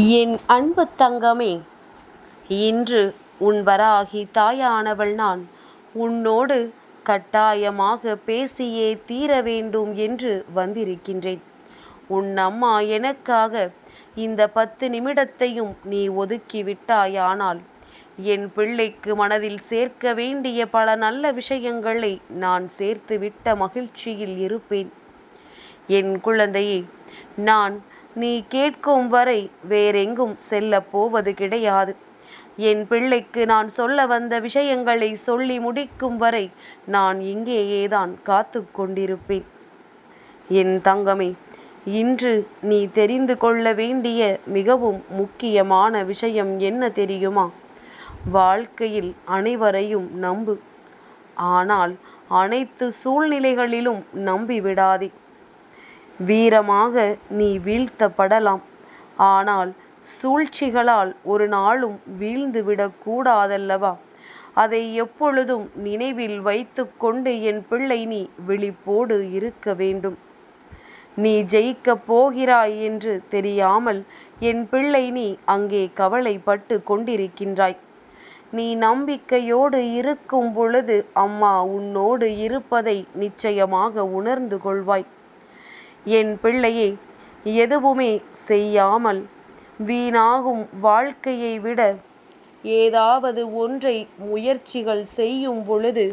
என் அன்பு தங்கமே இன்று உன் வராகி தாயானவள் நான். உன்னோடு கட்டாயமாக பேசியே தீர வேண்டும் என்று வந்திருக்கின்றேன். உன் அம்மா எனக்காக இந்த பத்து நிமிடத்தையும் நீ ஒதுக்கிவிட்டாயானால் என் பிள்ளைக்கு மனதில் சேர்க்க வேண்டிய பல நல்ல விஷயங்களை நான் சேர்த்து விட்ட மகிழ்ச்சியில் இருப்பேன். என் குழந்தையே நான் நீ கேட்கும் வரை வேறெங்கும் செல்லப் போவது கிடையாது. என் பிள்ளைக்கு நான் சொல்ல வந்த விஷயங்களை சொல்லி முடிக்கும் வரை நான் இங்கேயேதான் காத்து கொண்டிருப்பேன். என் தங்கமே இன்று நீ தெரிந்து கொள்ள வேண்டிய மிகவும் முக்கியமான விஷயம் என்ன தெரியுமா? வாழ்க்கையில் அனைவரையும் நம்பு. ஆனால் அனைத்து சூழ்நிலைகளிலும் நம்பிவிடாதே. வீரமாக நீ வீழ்த்தப்படலாம். ஆனால் சூழ்ச்சிகளால் ஒரு நாளும் வீழ்ந்து விடக்கூடாதல்லவா அதை எப்பொழுதும் நினைவில் வைத்து கொண்டு என் பிள்ளை நீ விழிப்போடு இருக்க வேண்டும். நீ ஜெயிக்கப் போகிறாய் என்று தெரியாமல் என் பிள்ளை நீ அங்கே கவலைப்பட்டு கொண்டிருக்கின்றாய். நீ நம்பிக்கையோடு இருக்கும் பொழுது அம்மா உன்னோடு இருப்பதை நிச்சயமாக உணர்ந்து கொள்வாய். என் பிள்ளையே எதுவுமே செய்யாமல் வீணாகும் வாழ்க்கையை விட ஏதாவது ஒன்றை முயற்சிகள் செய்யும் பொழுது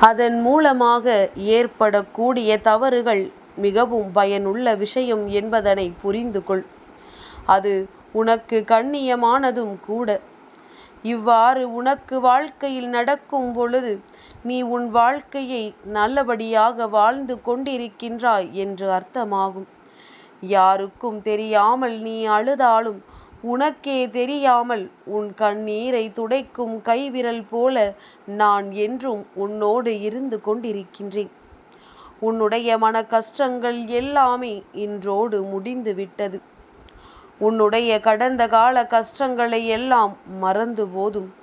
அதன் மூலமாக ஏற்படக்கூடிய தவறுகள் மிகவும் பயனுள்ள விஷயம் என்பதனை புரிந்து கொள் அது உனக்கு கண்ணியமானதும் கூட. இவ்வாறு உனக்கு வாழ்க்கையில் நடக்கும் பொழுது நீ உன் வாழ்க்கையை நல்லபடியாக வாழ்ந்து கொண்டிருக்கின்றாய் என்று அர்த்தமாகும். யாருக்கும் தெரியாமல் நீ அழுதாலும் உனக்கே தெரியாமல் உன் கண்ணீரை துடைக்கும் கைவிரல் போல நான் என்றும் உன்னோடு இருந்து கொண்டிருக்கின்றேன். உன்னுடைய மன கஷ்டங்கள் எல்லாமே இன்றோடு முடிந்து விட்டது உன்னுடைய கடந்த கால கஷ்டங்களை எல்லாம் மறந்து போதும்.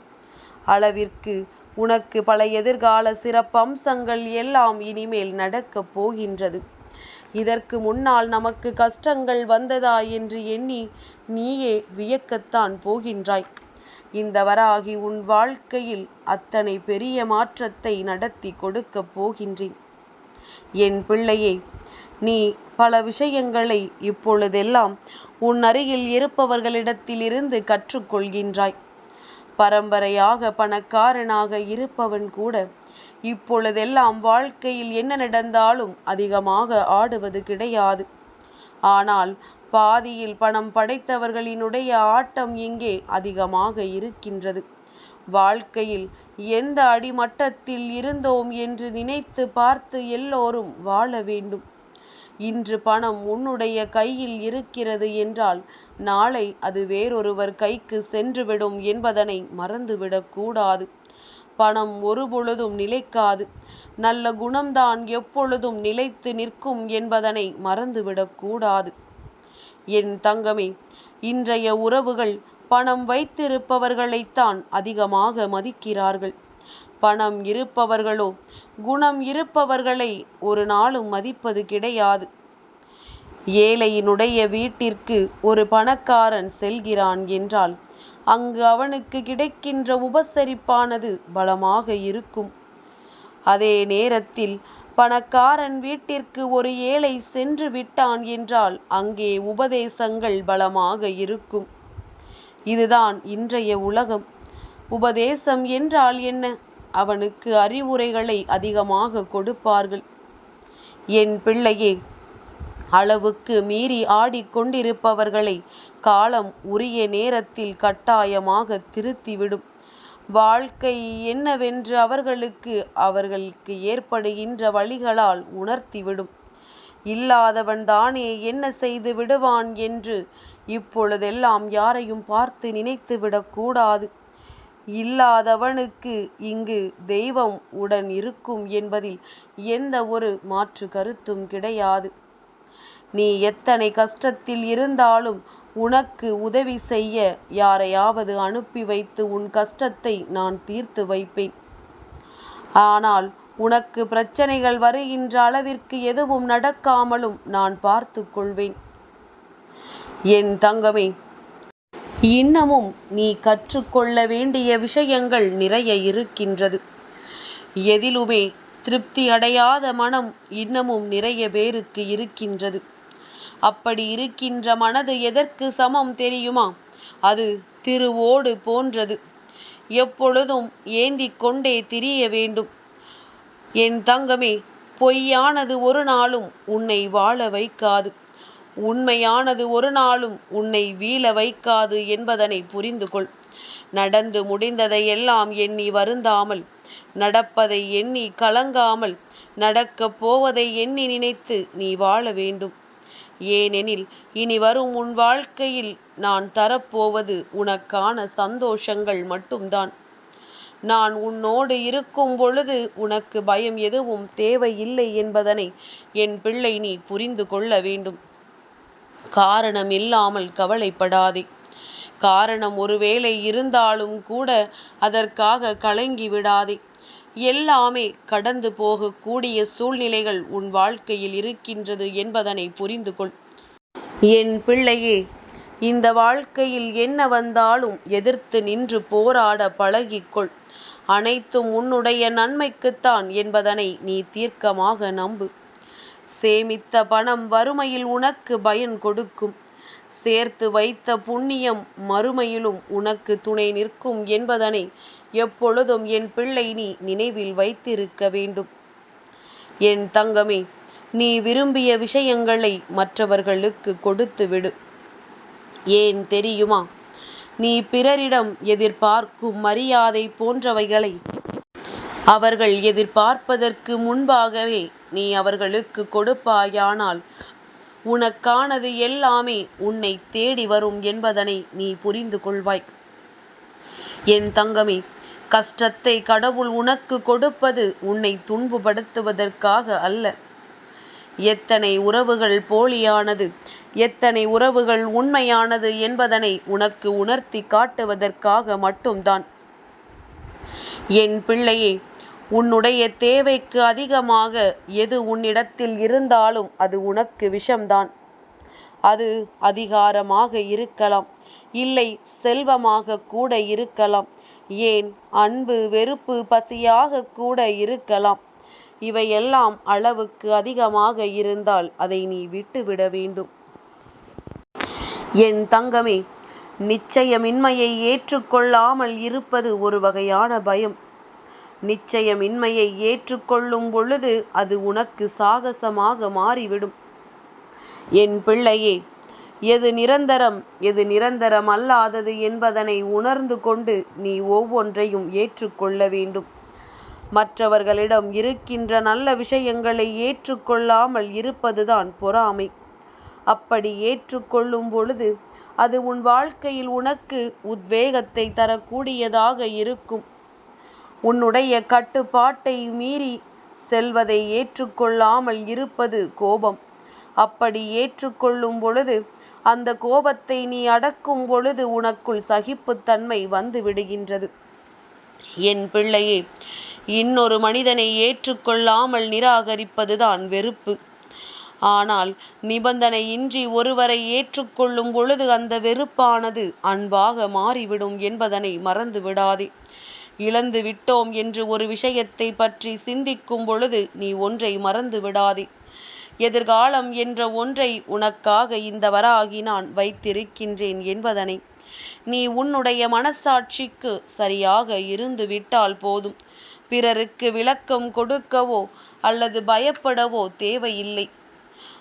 அளவிற்கு உனக்கு பல எதிர்கால சிறப்பம்சங்கள் எல்லாம் இனிமேல் நடக்கப் போகின்றது. இதற்கு முன்னால் நமக்கு கஷ்டங்கள் வந்ததா என்று எண்ணி நீயே வியக்கத்தான் போகின்றாய். இந்த வராகி உன் வாழ்க்கையில் அத்தனை பெரிய மாற்றத்தை நடத்தி கொடுக்கப் போகின்றேன். என் பிள்ளையே நீ பல விஷயங்களை இப்பொழுதெல்லாம் உன் அருகில் இருப்பவர்களிடத்திலிருந்து கற்றுக்கொள்கின்றாய். பரம்பரையாக பணக்காரனாக இருப்பவன் கூட இப்பொழுதெல்லாம் வாழ்க்கையில் என்ன நடந்தாலும் அதிகமாக ஆடுவது கிடையாது. ஆனால் பாதியில் பணம் படைத்தவர்களினுடைய ஆட்டம் இங்கே அதிகமாக இருக்கின்றது. வாழ்க்கையில் எந்த அடிமட்டத்தில் இருந்தோம் என்று நினைத்து பார்த்து எல்லோரும் வாழ வேண்டும். இன்று பணம் உன்னுடைய கையில் இருக்கிறது என்றால் நாளை அது வேறொருவர் கைக்கு சென்றுவிடும் என்பதனை மறந்துவிடக்கூடாது பணம் ஒருபொழுதும் நிலைக்காது. நல்ல குணம்தான் எப்பொழுதும் நிலைத்து நிற்கும் என்பதனை மறந்துவிடக்கூடாது என் தங்கமே இன்றைய உறவுகள் பணம் வைத்திருப்பவர்களைத்தான் அதிகமாக மதிக்கிறார்கள். பணம் இருப்பவர்களோ குணம் இருப்பவர்களை ஒரு நாளும் மதிப்பது கிடையாது. ஏழையினுடைய வீட்டிற்கு ஒரு பணக்காரன் செல்கிறான் என்றால் அங்கு அவனுக்கு கிடைக்கின்ற உபசரிப்பானது பலமாக இருக்கும். அதே நேரத்தில் பணக்காரன் வீட்டிற்கு ஒரு ஏழை சென்று விட்டான் என்றால் அங்கே உபதேசங்கள் பலமாக இருக்கும். இதுதான் இன்றைய உலகம். உபதேசம் என்றால் என்ன? அவனுக்கு அறிவுரைகளை அதிகமாக கொடுப்பார்கள். என் பிள்ளையே அளவுக்கு மீறி ஆடிக்கொண்டிருப்பவர்களை காலம் உரிய நேரத்தில் கட்டாயமாக திருத்திவிடும். வாழ்க்கை என்னவென்று அவர்களுக்கு அவர்களுக்கு ஏற்படுகின்ற வழிகளால் உணர்த்திவிடும். இல்லாதவன் தானே என்ன செய்து விடுவான் என்று இப்பொழுதெல்லாம் யாரையும் பார்த்து நினைத்து விடக்கூடாது இல்லாதவனுக்கு இங்கு தெய்வம் உடன் இருக்கும் என்பதில் எந்த ஒரு மாற்று கருத்தும் கிடையாது. நீ எத்தனை கஷ்டத்தில் இருந்தாலும் உனக்கு உதவி செய்ய யாரையாவது அனுப்பி வைத்து உன் கஷ்டத்தை நான் தீர்த்து வைப்பேன். ஆனால் உனக்கு பிரச்சனைகள் வருகின்ற அளவிற்கு எதுவும் நடக்காமலும் நான் பார்த்து கொள்வேன். என் தங்கமே இன்னமும் நீ கற்றுக்கொள்ள வேண்டிய விஷயங்கள் நிறைய இருக்கின்றது. எதிலுமே திருப்தி அடையாத மனம் இன்னமும் நிறைய பேருக்கு இருக்கின்றது. அப்படி இருக்கின்ற மனது எதற்கு சமம் தெரியுமா? அது திருவோடு போன்றது. எப்பொழுதும் ஏந்தி கொண்டே திரிய வேண்டும். என் தங்கமே பொய்யானது ஒரு நாளும் உன்னை வாழ வைக்காது. உண்மையானது ஒரு நாளும் உன்னை வீழ வைக்காது என்பதனை புரிந்து கொள் நடந்து முடிந்ததை எல்லாம் எண்ணி வருந்தாமல் நடப்பதை எண்ணி கலங்காமல் நடக்கப் போவதை எண்ணி நினைத்து நீ வாழ வேண்டும். ஏனெனில் இனி வரும் உன் வாழ்க்கையில் நான் தரப்போவது உனக்கான சந்தோஷங்கள் மட்டும்தான். நான் உன்னோடு இருக்கும் பொழுது உனக்கு பயம் எதுவும் தேவையில்லை என்பதனை என் பிள்ளை நீ புரிந்து கொள்ள வேண்டும். காரணம் இல்லாமல் கவலைப்படாதே. காரணம் ஒருவேளை இருந்தாலும் கூட அதற்காக கலங்கி விடாதே. எல்லாமே கடந்து போகக்கூடிய சூழ்நிலைகள் உன் வாழ்க்கையில் இருக்கின்றது என்பதனை புரிந்து கொள் என் பிள்ளையே இந்த வாழ்க்கையில் என்ன வந்தாலும் எதிர்த்து நின்று போராட பழகிக்கொள். அனைத்தும் உன்னுடைய நன்மைக்குத்தான் என்பதனை நீ தீர்க்கமாக நம்பு. சேமித்த பணம் வறுமையில் உனக்கு பயன் கொடுக்கும். சேர்த்து வைத்த புண்ணியம் மறுமையிலும் உனக்கு துணை நிற்கும் என்பதனை எப்பொழுதும் என் பிள்ளை நீ நினைவில் வைத்திருக்க வேண்டும். என் தங்கமே நீ விரும்பிய விஷயங்களை மற்றவர்களுக்கு கொடுத்து விடு. ஏன் தெரியுமா? நீ பிறரிடம் எதிர்பார்க்கும் மரியாதை போன்றவைகளை அவர்கள் எதிர்பார்ப்பதற்கு முன்பாகவே நீ அவர்களுக்கு கொடுப்பாயானால் உனக்கானது எல்லாமே உன்னை தேடி வரும் என்பதனை நீ புரிந்து கொள்வாய். என் தங்கமே கஷ்டத்தை கடவுள் உனக்கு கொடுப்பது உன்னை துன்புபடுத்துவதற்காக அல்ல. எத்தனை உறவுகள் போலியானது எத்தனை உறவுகள் உண்மையானது என்பதனை உனக்கு உணர்த்தி காட்டுவதற்காக மட்டும்தான். என் பிள்ளையே உன்னுடைய தேவைக்கு அதிகமாக எது உன்னிடத்தில் இருந்தாலும் அது உனக்கு விஷம்தான். அது அதிகாரமாக இருக்கலாம் இல்லை செல்வமாக கூட இருக்கலாம் ஏன் அன்பு வெறுப்பு பசியாக கூட இருக்கலாம். இவையெல்லாம் அளவுக்கு அதிகமாக இருந்தால் அதை நீ விட்டுவிட வேண்டும். என் தங்கமே நிச்சயமின்மையை ஏற்றுக்கொள்ளாமல் இருப்பது ஒரு வகையான பயம். நிச்சயமின்மையை ஏற்றுக்கொள்ளும் பொழுது அது உனக்கு சாகசமாக மாறிவிடும். என் பிள்ளையே எது நிரந்தரம் எது நிரந்தரம் அல்லாதது என்பதனை உணர்ந்து கொண்டு நீ ஒவ்வொன்றையும் ஏற்றுக்கொள்ள வேண்டும். மற்றவர்களிடம் இருக்கின்ற நல்ல விஷயங்களை ஏற்றுக்கொள்ளாமல் இருப்பதுதான் பொறாமை. அப்படி ஏற்றுக்கொள்ளும் பொழுது அது உன் வாழ்க்கையில் உனக்கு உத்வேகத்தை தரக்கூடியதாக இருக்கும். உன்னுடைய கட்டுப்பாட்டை மீறி செல்வதை ஏற்றுக்கொள்ளாமல் இருப்பது கோபம். அப்படி ஏற்றுக்கொள்ளும் பொழுது அந்த கோபத்தை நீ அடக்கும் பொழுது உனக்குள் சகிப்புத்தன்மை வந்து விடுகின்றது. என் பிள்ளையே இன்னொரு மனிதனை ஏற்றுக்கொள்ளாமல் நிராகரிப்பதுதான் வெறுப்பு. ஆனால் நிபந்தனையின்றி ஒருவரை ஏற்றுக்கொள்ளும் பொழுது அந்த வெறுப்பானது அன்பாக மாறிவிடும் என்பதனை மறந்து விடாதே இழந்து விட்டோம் என்று ஒரு விஷயத்தை பற்றி சிந்திக்கும் பொழுது நீ ஒன்றை மறந்து விடாதே. எதிர்காலம் என்ற ஒன்றை உனக்காக இந்த வராகி நான் வைத்திருக்கின்றேன் என்பதனை. நீ உன்னுடைய மனசாட்சிக்கு சரியாக இருந்து விட்டால் போதும். பிறருக்கு விளக்கம் கொடுக்கவோ அல்லது பயப்படவோ தேவையில்லை.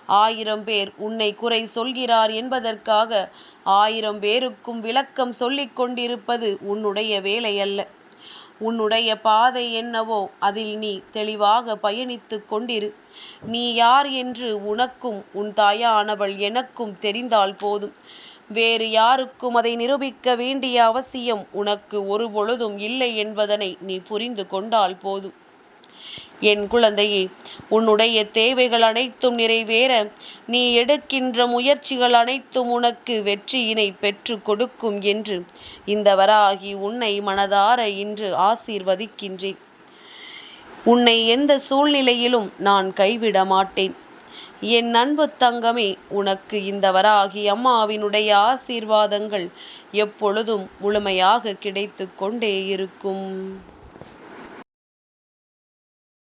ஆயிரம் பேர் உன்னை குறை சொல்கிறார் என்பதற்காக ஆயிரம் பேருக்கும் விளக்கம் சொல்லிக் கொண்டிருப்பது உன்னுடைய வேலை அல்ல உன்னுடைய பாதை என்னவோ அதில் நீ தெளிவாக பயணித்து கொண்டிரு. நீ யார் என்று உனக்கும் உன் தாயானவள் எனக்கும் தெரிந்தால் போதும். வேறு யாருக்கும் அதை நிரூபிக்க வேண்டிய அவசியம் உனக்கு ஒரு பொழுதும் இல்லை என்பதனை நீ புரிந்து கொண்டால் போதும். என் குழந்தையே உன்னுடைய தேவைகள் அனைத்தும் நிறைவேற நீ எடுக்கின்ற முயற்சிகள் அனைத்தும் உனக்கு வெற்றியினை பெற்று கொடுக்கும் என்று இந்த வராகி உன்னை மனதார இன்று ஆசீர்வதிக்கின்றேன். உன்னை எந்த சூழ்நிலையிலும் நான் கைவிட மாட்டேன். என் அன்பு தங்கமே உனக்கு இந்த வராகி அம்மாவினுடைய ஆசீர்வாதங்கள் எப்பொழுதும் முழுமையாக கிடைத்து கொண்டே இருக்கும்.